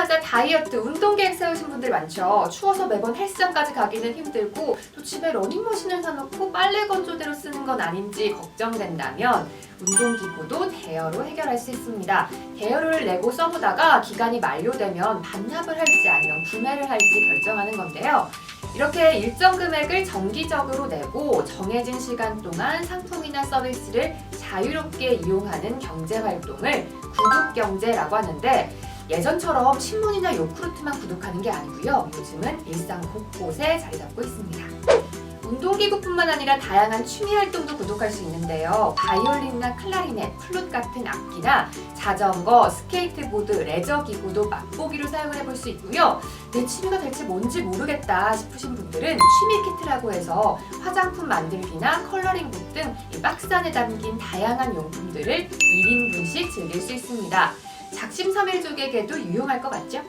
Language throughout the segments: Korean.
맞아 다이어트, 운동 계획 세우신 분들 많죠. 추워서 매번 헬스장까지 가기는 힘들고 또 집에 러닝머신을 사놓고 빨래 건조대로 쓰는 건 아닌지 걱정된다면 운동기구도 대여로 해결할 수 있습니다. 대여를 내고 써보다가 기간이 만료되면 반납을 할지 아니면 구매를 할지 결정하는 건데요. 이렇게 일정 금액을 정기적으로 내고 정해진 시간 동안 상품이나 서비스를 자유롭게 이용하는 경제 활동을 구독 경제라고 하는데 예전처럼 신문이나 요크루트만 구독하는 게 아니고요. 요즘은 일상 곳곳에 자리 잡고 있습니다. 운동기구뿐만 아니라 다양한 취미 활동도 구독할 수 있는데요. 바이올린이나 클라리넷, 플룻 같은 악기나 자전거, 스케이트보드, 레저 기구도 맛보기로 사용을 해볼 수 있고요. 내 취미가 대체 뭔지 모르겠다 싶으신 분들은 취미 키트라고 해서 화장품 만들기나 컬러링북 등이 박스 안에 담긴 다양한 용품들을 1인분씩 즐길 수 있습니다. 작심삼일족에게도 유용할 것 같죠?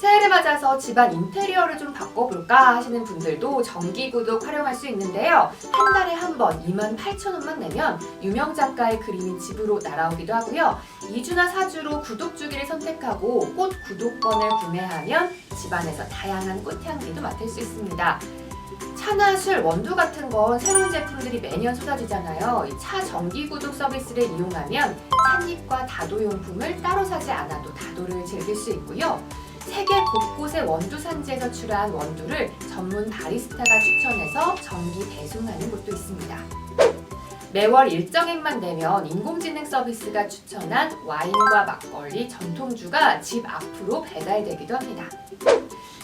새해를 맞아서 집안 인테리어를 좀 바꿔볼까 하시는 분들도 정기구독 활용할 수 있는데요. 한 달에 한 번 28,000원만 내면 유명 작가의 그림이 집으로 날아오기도 하고요. 2주나 4주로 구독 주기를 선택하고 꽃 구독권을 구매하면 집안에서 다양한 꽃향기도 맡을 수 있습니다. 차나 술, 원두 같은 건 새로운 제품들이 매년 쏟아지잖아요. 이차 정기 구독 서비스를 이용하면 찻잎과 다도용품을 따로 사지 않아도 다도를 즐길 수 있고요. 세계 곳곳의 원두 산지에서 출한 원두를 전문 바리스타가 추천해서 정기 배송하는 곳도 있습니다. 매월 일정액만 내면 인공지능 서비스가 추천한 와인과 막걸리, 전통주가 집 앞으로 배달되기도 합니다.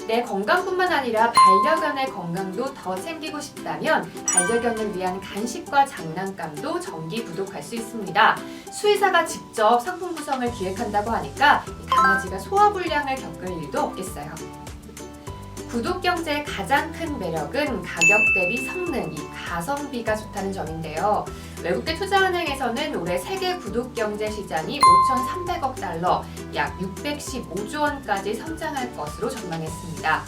내 건강뿐만 아니라 반려견의 건강도 더 챙기고 싶다면 반려견을 위한 간식과 장난감도 정기 구독할 수 있습니다. 수의사가 직접 상품 구성을 기획한다고 하니까 이 강아지가 소화불량을 겪을 일도 없겠어요. 구독 경제의 가장 큰 매력은 가격 대비 성능, 이 가성비가 좋다는 점인데요. 외국계 투자은행에서는 올해 세계 구독 경제 시장이 5,300억 달러, 약 615조 원까지 성장할 것으로 전망했습니다.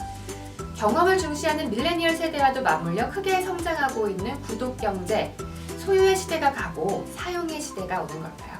경험을 중시하는 밀레니얼 세대와도 맞물려 크게 성장하고 있는 구독 경제. 소유의 시대가 가고 사용의 시대가 오는 걸까요?